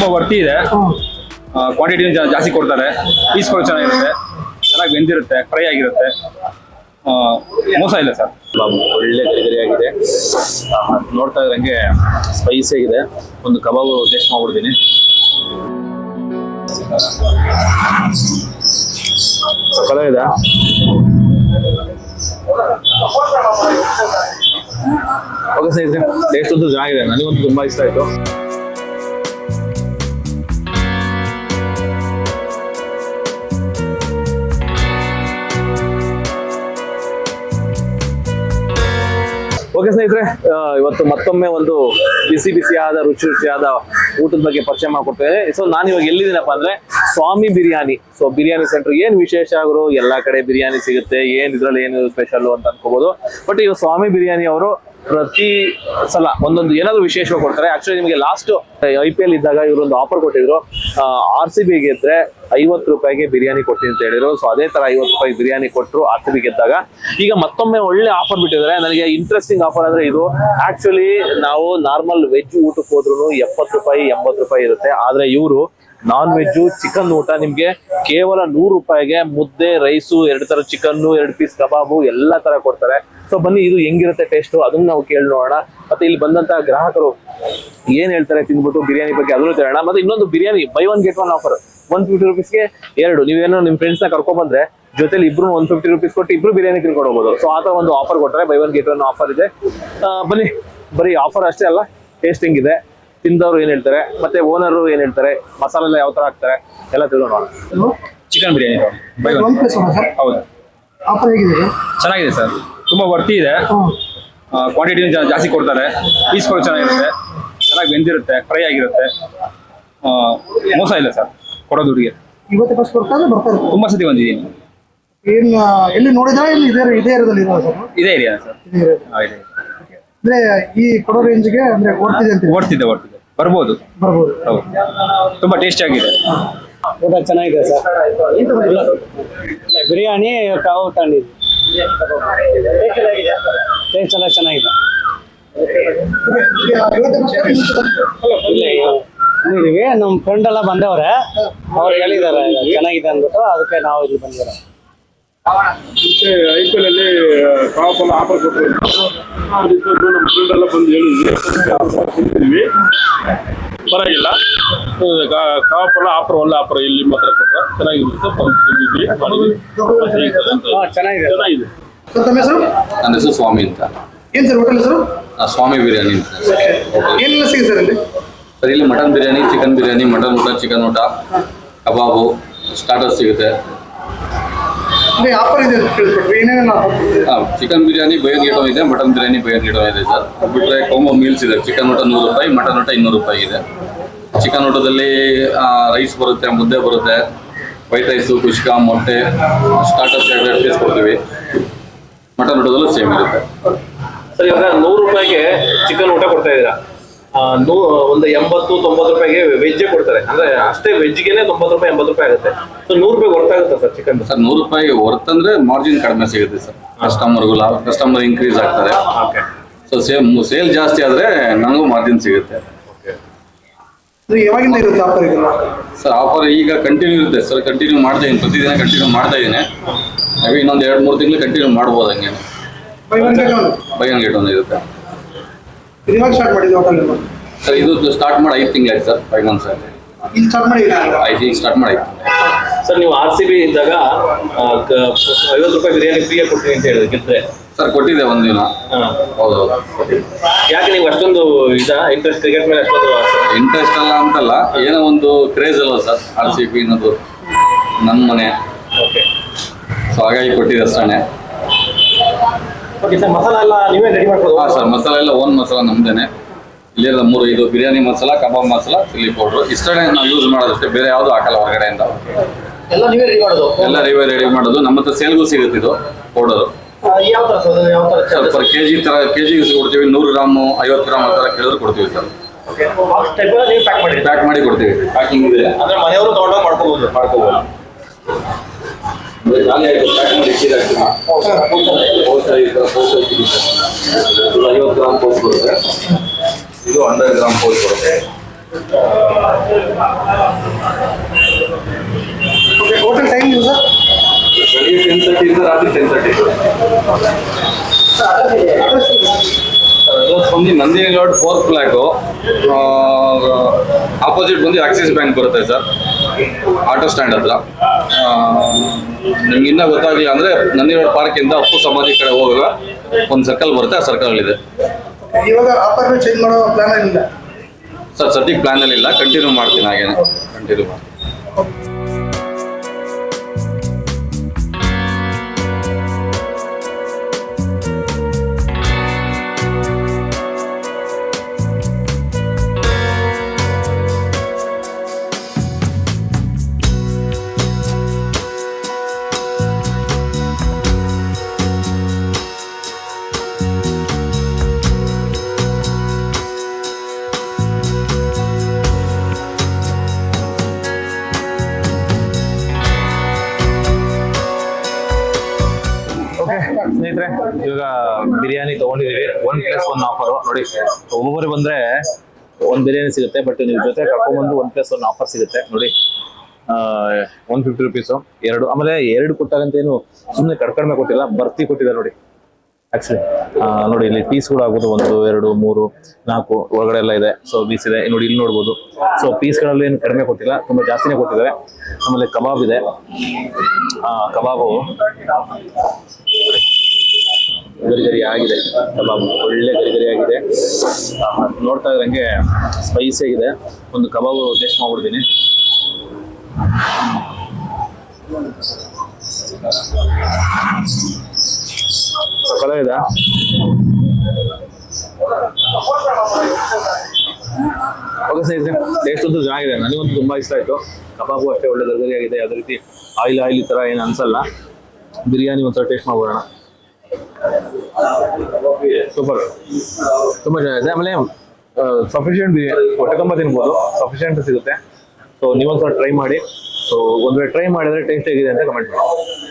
ತುಂಬ ವರ್ತಿ ಇದೆ. ಕ್ವಾಂಟಿಟಿ ಜಾಸ್ತಿ ಕೊಡ್ತಾರೆ. ಪೀಸ್ಗಳು ಚೆನ್ನಾಗಿರುತ್ತೆ. ಚೆನ್ನಾಗಿ ಬೆಂದಿರುತ್ತೆ ಫ್ರೈ ಆಗಿರುತ್ತೆ. ಮೋಸ ಇಲ್ಲ ಸರ್. ಒಳ್ಳೆ ಗರಿಗರಿಯಾಗಿದೆ ಆಗಿದೆ. ನೋಡ್ತಾ ಇದ್ರಂಗೆ ಸ್ಪೈಸಿ ಆಗಿದೆ. ಒಂದು ಕಬಾಬು ಟೇಸ್ಟ್ ಮಾಡ್ಬಿಡ್ತೀನಿ. ಸಕ್ಕತ್ತಾಗಿದೆ ಓಕೆ ಸರ್ ಟೇಸ್ಟ್ ಅಂತೂ ಚೆನ್ನಾಗಿದೆ. ನನಗಂತೂ ತುಂಬಾ ಇಷ್ಟ ಆಯ್ತು. ಓಕೆ ಸ್ನೇಹಿತರೆ ಇವತ್ತು ಮತ್ತೊಮ್ಮೆ ಒಂದು ಬಿಸಿ ಬಿಸಿಯಾದ, ರುಚಿ ರುಚಿಯಾದ ಊಟದ ಬಗ್ಗೆ ಪರಿಚಯ ಮಾಡ್ಕೊಡ್ತೇನೆ ಸೊ ನಾನು ಇವಾಗ ಎಲ್ಲಿದ್ದೀನಪ್ಪ ಅಂದ್ರೆ ಸ್ವಾಮಿ ಬಿರಿಯಾನಿ. ಸೊ ಬಿರಿಯಾನಿ ಸೆಂಟರ್ ಏನ್ ವಿಶೇಷ ಅವರು ಎಲ್ಲಾ ಕಡೆ ಬಿರಿಯಾನಿ ಸಿಗುತ್ತೆ. ಏನ್ ಇದ್ರಲ್ಲಿ ಏನು ಸ್ಪೆಷಲ್ ಅಂತ ಅನ್ಕೋಬಹುದು ಬಟ್ ಇವಾಗ ಸ್ವಾಮಿ ಬಿರಿಯಾನಿ ಅವರು ಪ್ರತಿ ಸಲ ಒಂದೊಂದು ಏನಾದ್ರು ವಿಶೇಷವಾಗಿ ಕೊಡ್ತಾರೆ. ಆಕ್ಚುಲಿ ನಿಮಗೆ ಲಾಸ್ಟ್ ಐ ಪಿ ಎಲ್ ಇದ್ದಾಗ ಇವರೊಂದು ಆಫರ್ ಕೊಟ್ಟಿದ್ರು. ಆರ್ ಸಿ ಬಿ ಗೆದ್ರೆ ಐವತ್ತು ರೂಪಾಯಿಗೆ ಬಿರಿಯಾನಿ ಕೊಡ್ತೀನಿ ಅಂತ ಹೇಳಿದ್ರು. ಸೊ ಅದೇ ತರ ಐವತ್ತು ರೂಪಾಯಿ ಬಿರಿಯಾನಿ ಕೊಟ್ಟರು ಆರ್ ಸಿ ಬಿ ಗೆದ್ದಾಗ. ಈಗ ಮತ್ತೊಮ್ಮೆ ಒಳ್ಳೆ ಆಫರ್ ಬಿಟ್ಟಿದ್ದಾರೆ. ನನಗೆ ಇಂಟ್ರೆಸ್ಟಿಂಗ್ ಆಫರ್ ಅಂದ್ರೆ ಇದು. ಆಕ್ಚುಲಿ ನಾವು ನಾರ್ಮಲ್ ವೆಜ್ ಊಟಕ್ಕೆ ಹೋದ್ರು ಎಪ್ಪತ್ತು ರೂಪಾಯಿ, ಎಂಬತ್ತು ರೂಪಾಯಿ ಇರುತ್ತೆ. ಆದ್ರೆ ಇವರು ನಾನ್ ವೆಜ್ ಚಿಕನ್ ಊಟ ನಿಮ್ಗೆ ಕೇವಲ ನೂರು ರೂಪಾಯಿಗೆ ಮುದ್ದೆ ರೈಸು ಎರಡು ತರ ಚಿಕನ್ ಎರಡು ಪೀಸ್ ಕಬಾಬು ಎಲ್ಲಾ ತರ ಕೊಡ್ತಾರೆ. ಸೊ ಬನ್ನಿ, ಇದು ಹೆಂಗಿರುತ್ತೆ ಟೇಸ್ಟ್ ಅದನ್ನ ನಾವು ಕೇಳಿ ನೋಡೋಣ. ಮತ್ತೆ ಇಲ್ಲಿ ಬಂದಂತ ಗ್ರಾಹಕರು ಏನ್ ಹೇಳ್ತಾರೆ ತಿನ್ಬಿಟ್ಟು ಬಿರಿಯಾನಿ ಬಗ್ಗೆ ಅದನ್ನು ಕೇಳೋಣ. ಮತ್ತೆ ಇನ್ನೊಂದು biryani buy one get one offer one fifty ರುಪೀಸ್ಗೆ ಎರಡು. ನೀವೇನೋ ನಿಮ್ ಫ್ರೆಂಡ್ಸ್ನ ಕರ್ಕೊಂಡ್ ಬಂದ್ರೆ ಜೊತೆಲಿ ಇಬ್ರು ಒನ್ ಫಿಫ್ಟಿ ರುಪೀಸ್ ಕೊಟ್ಟು ಇಬ್ರು ಬಿರಿಯಾನಿ ತಿನ್ಕೊಂಡು ಹೋಗ್ಬೋದು ಸೊ ಆತರ ಒಂದು ಆಫರ್ ಕೊಟ್ಟರೆ buy one get one offer ಇದೆ. ಬನ್ನಿ, ಬರೀ ಆಫರ್ ಅಷ್ಟೇ ಅಲ್ಲ ಟೇಸ್ಟಿಂಗ್ ಇದೆ ತಿಂದವರು ಏನ್ ಹೇಳ್ತಾರೆ? ಮತ್ತೆ ಓನರ್ ಏನ್ ಹೇಳ್ತಾರೆ? ಮಸಾಲೆ ಎಲ್ಲ ಯಾವ ತರ ಹಾಕ್ತಾರೆ? ಎಲ್ಲ ತಿಳ್ಕೊಂಡು chicken biryani buy one sir? ಹೌದು. ಆಫರ್ ಹೇಗಿದೆ? ಸರ್ ಚೆನ್ನಾಗಿದೆ ಸರ್. ತುಂಬಾ ವರ್ತಿ ಇದೆ. ಕ್ವಾಂಟಿಟಿ ಜಾಸ್ತಿ ಕೊಡ್ತಾರೆ. ಪೀಸ್ಗಳು ಚೆನ್ನಾಗಿರುತ್ತೆ. ಚೆನ್ನಾಗಿ ಬೆಂದಿರುತ್ತೆ ಫ್ರೈ ಆಗಿರುತ್ತೆ. ಆ, ಮೋಸ ಇಲ್ಲ ಸರ್. ಕೊಡೋ ಹುಡುಗಿ ಇವತ್ತು ಫಸ್ಟ್ ಬರ್ತಾ ಇದ್ರೆ? ತುಂಬಾ ಸತಿ ಬಂದಿದ್ದೀನಿ. ಏನ್ ಎಲ್ಲಿ ನೋಡಿದ್ರೆ? ಇಲ್ಲಿ ಇದೇ ಇದೇ ಏರಿಯಾದಲ್ಲಿ ಇರೋ ಸರ್? ಇದೇ ಏರಿಯಾ ಸರ್. ಇದೇ ಅಂದ್ರೆ ಈ ಕೊಡೋ ರೇಂಜ್ಗೆ ಅಂದ್ರೆ ಓಡ್ತಿದೆ ಅಂತ ಓಡ್ತಿದ್ದೆ ಓಡ್ತಿದ್ದೆ ಬರ್ಬೋದು. ಬರ್ಬೋದು. ಹೌದು. ತುಂಬಾ ಟೇಸ್ಟಿ ಆಗಿದೆ. ಊಟ ಚೆನ್ನಾಗಿದೆ ಸರ್. ಬಿರಿಯಾನಿ ಕಾವು ತಗೊಂಡಿದ್ವಿ ಟೇಸ್ಟ್ ಎಲ್ಲ ಚೆನ್ನಾಗಿದೆ. ಬಂದಿದೀವಿ ನಮ್ಮ ಫ್ರೆಂಡ್ ಎಲ್ಲ ಬಂದವ್ರೆ. ಅವ್ರು ಹೇಳಿದ್ದಾರೆ ಚೆನ್ನಾಗಿದೆ ಅಂದ್ಬಿಟ್ಟು. ಅದಕ್ಕೆ ನಾವು ಇಲ್ಲಿ ಬಂದಿರೋ ಮತ್ತೆ ಐ ಪಿ ಎಲ್ ಅಲ್ಲಿ ಎಲ್ಲ ಆಫರ್ ಕೊಟ್ಟು ನಮ್ಮ ಫ್ರೆಂಡ್ ಎಲ್ಲ ಬಂದು ಹೇಳಿದ್ವಿ ಪರವಾಗಿಲ್ಲ. ಕಾಪ್ ಎಲ್ಲ ಆಫರ್ ಒಳ್ಳೆ ಆಫರ್ ಇಲ್ಲಿ ಮಾತ್ರ ಕೊಟ್ಟರೆ ಚೆನ್ನಾಗಿರುತ್ತೆ. ಚೆನ್ನಾಗಿದೆ. ನನ್ನ ಹೆಸರು ಸ್ವಾಮಿ ಅಂತ. ಏನ್ ಸರ್ ಹೋಟೆಲ್ ಹೆಸರು? ಆ, ಸ್ವಾಮಿ ಬಿರಿಯಾನಿ ಅಂತ. ಏನೆಲ್ಲ ಸಿಗುತ್ತೆ ಸರ್ ಇಲ್ಲಿ? ಸರ್ ಇಲ್ಲಿ mutton biryani chicken biryani mutton ಊಟ ಚಿಕನ್ ಊಟ ಕಬಾಬು ಸ್ಟಾರ್ಟರ್ ಸಿಗುತ್ತೆ. ಆಫರ್ ಇದೆ ಅಂತ ಏನೇನು ಚಿಕನ್ ಬಿರಿಯಾನಿ ಬಯನ್ ಗಿಡೋ ಇದೆ ಮಟನ್ ಬಿರಿಯಾನಿ ಬಯನ್ ಗಿಡೋ ಇದೆ ಸರ್. ಬಿಟ್ರೆ ಕಾಂಬೋ ಮೀಲ್ಸ್ ಇದೆ. ಚಿಕನ್ ಊಟ ನೂರು ರೂಪಾಯಿ ಮಟನ್ ಊಟ ಇನ್ನೂರು ರೂಪಾಯಿ ಇದೆ. ಚಿಕನ್ ಊಟದಲ್ಲಿ ರೈಸ್ ಬರುತ್ತೆ ಮುದ್ದೆ ಬರುತ್ತೆ ವೈಟ್ ರೈಸು ಕುಷ್ಕ ಮೊಟ್ಟೆ ಸ್ಟಾರ್ಟರ್ಸ್ ಎರಡು ಪೀಸ್ ಕೊಡ್ತೀವಿ. ಮಟನ್ ಊಟದಲ್ಲೂ ಸೇಮ್ ಇರುತ್ತೆ. ಸರ್ ಇವಾಗ ನೂರು ರೂಪಾಯಿಗೆ ಚಿಕನ್ ಊಟ ಕೊಡ್ತಾ ಇದ್ದೀರಾ? ನೂ ಒಂದು ಎಂಬತ್ತು ತೊಂಬತ್ತು ರೂಪಾಯಿಗೆ ವೆಜ್ಜೆ ಕೊಡ್ತಾರೆ. ಅಂದ್ರೆ ಅಷ್ಟೇ ವೆಜ್ಗೆನೆ ತೊಂಬತ್ತು ರೂಪಾಯಿ ಎಂಬತ್ತು ರೂಪಾಯಿ ಆಗುತ್ತೆ. ಸೊ ನೂರು ರೂಪಾಯಿ ಆಗುತ್ತೆ ಸರ್ ಚಿಕನ್ ಸರ್ ನೂರು ರೂಪಾಯಿ ವರ್ತ್ ಅಂದ್ರೆ ಮಾರ್ಜಿನ್ ಕಡಿಮೆ ಸಿಗುತ್ತೆ ಸರ್. ಕಸ್ಟಮರ್ಗೂ ಲಾಭ ಕಸ್ಟಮರ್ ಇನ್ಕ್ರೀಸ್ ಆಗ್ತಾರೆ. ಓಕೆ ಸೊ ಸೇಮ್ ಸೇಲ್ ಜಾಸ್ತಿ ಆದ್ರೆ ನನಗೂ ಮಾರ್ಜಿನ್ ಸಿಗುತ್ತೆ. ಇದು ಯಾವಾಗಿಂದ ಇರುತ್ತೆ ಆಫರ್ ಇದೆಲ್ಲ? ಸರ್ ಆಫರ್ ಈಗ ಕಂಟಿನ್ಯೂ ಇರುತ್ತೆ. ಸರ್ ಕಂಟಿನ್ಯೂ ಮಾಡ್ತಾ ಇದ್ದೀನಿ ಪ್ರತಿದಿನ ಕಂಟಿನ್ಯೂ ಮಾಡ್ತಾ ಇದ್ದೀನಿ ಇನ್ನೊಂದು ಎರಡು ಮೂರು ತಿಂಗಳು ಕಂಟಿನ್ಯೂ ಮಾಡ್ಬೋದು ಹಂಗೆ. Buy one get one buy one get ಒಂದು ಇರುತ್ತೆ. ಇವಾಗ ಸ್ಟಾರ್ಟ್ ಮಾಡಿದ್ದು ಹೋಟೆಲ್ ಸರ್ ಇದು ಸ್ಟಾರ್ಟ್ ಮಾಡಿ ಐದು ತಿಂಗಳಾಯ್ತು ಸರ್ ಫೈವ್ ಮಂತ್ಸ್ ಆಗಿದೆ ಇಲ್ಲಿ ಸ್ಟಾರ್ಟ್ ಮಾಡಿ ಐದು ಈಗ ಸ್ಟಾರ್ಟ್ ಮಾಡಿ ಸರ್ ನೀವು ಆರ್ ಸಿ ಬಿ ಇದ್ದಾಗ ಐವತ್ತು ರೂಪಾಯಿ ಬಿರಿಯಾನಿ ಫ್ರೀಯಾಗಿ ಕೊಟ್ಟಿರಿ ಅಂತ ಹೇಳಿದ್ರೆ ಗೆದ್ರೆ ಸರ್ ಕೊಟ್ಟಿದ್ದೆ ದಿನ. ಹೌದು ಹೌದು ಯಾಕೆ ನೀವು ಅಷ್ಟೊಂದು ಇದ? ಇಂಟ್ರೆಸ್ಟ್ ಕ್ರಿಕೆಟ್ ಮೇಲೆ ಅಷ್ಟೊಂದು? ಇಂಟ್ರೆಸ್ಟ್ ಅಲ್ಲ ಅಂತಲ್ಲ ಏನೋ ಒಂದು ಕ್ರೇಜ್ ಅಲ್ಲ ಸರ್ ಆರ್ ಸಿ ಬಿ ಅನ್ನೋದು ನನ್ನ ಮನೆ. ಓಕೆ ಸೊ ಹಾಗಾಗಿ ಕೊಟ್ಟಿದ್ದೆ ಅಷ್ಟೇ ಓಕೆ ಸರ್ ಮಸಾಲ ಎಲ್ಲ ನೀವೇ ರೆಡಿ ಮಾಡ್ಬೋದು ಹಾಂ ಸರ್ ಮಸಾಲ ಎಲ್ಲ ಓನ್ ಮಸಾಲ ನಮ್ದೇನೆ. ಇಲ್ಲಿರೋ ಮೂರು ಇದು biryani masala kebab masala chilli powder. ಇಷ್ಟೇ ನಾವು ಯೂಸ್ ಮಾಡೋದಷ್ಟೇ ಬೇರೆ ಯಾವುದು ಹಾಕಲ್ಲ ಹೊರಗಡೆಯಿಂದ. ಎಲ್ಲ ನೀವೇ ರೆಡಿ ಮಾಡೋದು? ಎಲ್ಲ ರಿವೇ ರೆಡಿ ಮಾಡೋದು. ನಮ್ಮ ಹತ್ರ ಸೇಲ್ಗೂ ಸಿಗುತ್ತೆ ಇದು ಪೌಡರು ಯಾವ ತರ ಸರ್ ಯಾವ ತರ ಸರ್ ಪರ್ ಕೆ ಜಿ ಥರ ಕೆ ಜಿ ಕೊಡ್ತೀವಿ. ನೂರು ಗ್ರಾಮ್ ಐವತ್ತು ಗ್ರಾಮ್ ಆ ಥರ ಕೇಳಿದ್ರು ಕೊಡ್ತೀವಿ ಸರ್ ಓಕೆ ಬಾಕ್ಸ್ ಟೈಪ್ ನೀವು ಪ್ಯಾಕ್ ಮಾಡಿ ಪ್ಯಾಕ್ ಮಾಡಿ ಕೊಡ್ತೀವಿ. ಪ್ಯಾಕಿಂಗ್ ಇದೆ. ಅಂದ್ರೆ ಮನೆಯವರು ತಗೊಂಡೋಗಿ ಮಾಡ್ಕೋಬಹುದು ಮಾಡ್ಕೋಬೋದು. ಇದು ಐವತ್ತು ಗ್ರಾಮ್ ಪೌಚ್ ಬರುತ್ತೆ ಇದು ಹಂಡ್ರೆಡ್ ಗ್ರಾಮ್ ಪೌಚ್ ಬರುತ್ತೆ ಓಕೆ ಹೋಟೆಲ್ ಟೈಮ್ ಸರ್ ಬೆಳಿಗ್ಗೆ ಟೆನ್ ತರ್ಟಿಯಿಂದ ರಾತ್ರಿ ಟೆನ್ ತರ್ಟಿ ಅಡ್ರೆಸ್ ಬಂದು ನಂದಿನಿ ರೋಡ್ ಫೋರ್ತ್ ಫ್ಲಾಗು ಆಪೋಸಿಟ್ ಬಂದು ಆಕ್ಸಿಸ್ ಬ್ಯಾಂಕ್ ಬರುತ್ತೆ ಸರ್ ಆಟೋ ಸ್ಟ್ಯಾಂಡ್ ಹತ್ರ. ನಿಮ್ಗೆ ಇನ್ನೂ ಗೊತ್ತಾಗಲಿಲ್ಲ ಅಂದರೆ ನಂದಿರೋಡ್ ಪಾರ್ಕಿಂದ ಅಪ್ಪು ಸಮಾಧಿ ಕಡೆ ಹೋಗುವಾಗ ಒಂದು ಸರ್ಕಲ್ ಬರುತ್ತೆ ಆ ಸರ್ಕಲ್ ಇದೆ. ಆಫರ್ ಚೇಂಜ್ ಮಾಡೋ ಪ್ಲಾನ್ ಏನಿಲ್ಲ? ಸರ್ ಸದ್ಯಕ್ಕೆ ಪ್ಲ್ಯಾನಲ್ಲಿ ಇಲ್ಲ. ಕಂಟಿನ್ಯೂ ಮಾಡ್ತೀನಿ ಹಾಗೇನೆ. ಕಂಟಿನ್ಯೂ ಮಾಡ್ತೀನಿ. ಸ್ನೇಹಿತರೆ, ಇವಾಗ ಬಿರಿಯಾನಿ ತಗೊಂಡಿದೀವಿ ಒನ್ ಪ್ಲಸ್ ಒನ್ ಆಫರ್ ನೋಡಿ, ಒಬ್ಬೊಬ್ಬರು ಬಂದ್ರೆ ಒಂದ್ ಬಿರಿಯಾನಿ ಸಿಗುತ್ತೆ ಬಟ್ ನಿಮ್ ಜೊತೆ ಕರ್ಕೊಂಡ್ಬಂದು ಒನ್ ಪ್ಲಸ್ ಒನ್ ಆಫರ್ ಸಿಗುತ್ತೆ. ನೋಡಿ ಒನ್ ಫಿಫ್ಟಿ ರುಪೀಸು ಎರಡು, ಆಮೇಲೆ ಎರಡು ಕೊಟ್ಟಾಗಂತ ಏನು ಸುಮ್ಮನೆ ಕಡ್ಕಡಿಮೆ ಕೊಟ್ಟಿಲ್ಲ, ಬರ್ತಿ ಕೊಟ್ಟಿದ್ದಾರೆ ನೋಡಿ. ಆಕ್ಚುಲಿ ನೋಡಿ, ಇಲ್ಲಿ ಪೀಸ್ ಕೂಡ ಆಗ್ಬೋದು, ಒಂದು, ಎರಡು, ಮೂರು, ನಾಲ್ಕು, ಒಳಗಡೆ ಎಲ್ಲ ಇದೆ. ಸೊ ಬೀಸ್ ಇದೆ. ನೋಡಿ, ಇಲ್ಲಿ ನೋಡ್ಬೋದು. ಸೊ ಪೀಸ್ಗಳಲ್ಲಿ ಏನು ಕಡಿಮೆ ಕೊಟ್ಟಿಲ್ಲ, ತುಂಬ ಜಾಸ್ತಿನೇ ಕೊಟ್ಟಿದ್ದಾರೆ. ಆಮೇಲೆ ಕಬಾಬ್ ಇದೆ. ಕಬಾಬು. ಗರಿ ಗರಿ ಆಗಿದೆ. ಕಬಾಬ್ ಒಳ್ಳೆ ಗರಿಗರಿ ಗರಿ ಆಗಿದೆ ನೋಡ್ತಾ ಇದ್ರಂಗೆ ಸ್ಪೈಸಿ ಆಗಿದೆ. ಒಂದು ಕಬಾಬ್ ಟೇಸ್ಟ್ ಮಾಡ್ಬಿಡ್ತೀನಿ. ಇದೆ? ಓಕೆ ಸ್ನೇಹಿತರೆ ಟೇಸ್ಟ್ ಅಂತೂ ಚೆನ್ನಾಗಿದೆ. ನನಗಂತೂ ತುಂಬ ಇಷ್ಟ ಆಯಿತು. ಕಬಾಬು ಅಷ್ಟೇ ಒಳ್ಳೆ ಗರಿ ಆಗಿದೆ. ಯಾವುದೇ ರೀತಿ ಆಯಿಲ್ ಆಯಿಲ್ ಈ ಥರ ಏನು ಅನಿಸಲ್ಲ. ಬಿರಿಯಾನಿ ಒಂಥರ ಟೇಸ್ಟ್ ಮಾಡ್ಬೋಣ ಸೂಪರ್ ತುಂಬ ಚೆನ್ನಾಗಿದೆ. ಆಮೇಲೆ ಸಫಿಷಿಯೆಂಟ್ ಹೊಟ್ಟೆ ತುಂಬ ತಿನ್ಬೋದು. ಸಫಿಷಿಯೆಂಟ್ ಸಿಗುತ್ತೆ. ಸೊ ನೀವೊಂದ್ಸಲ ಟ್ರೈ ಮಾಡಿ. ಸೊ ಒಂದ್ ವೇಳೆ ಟ್ರೈ ಮಾಡಿದ್ರೆ ಟೇಸ್ಟ್ ಹೇಗಿದೆ ಅಂತ ಕಮೆಂಟ್ ಮಾಡಿ.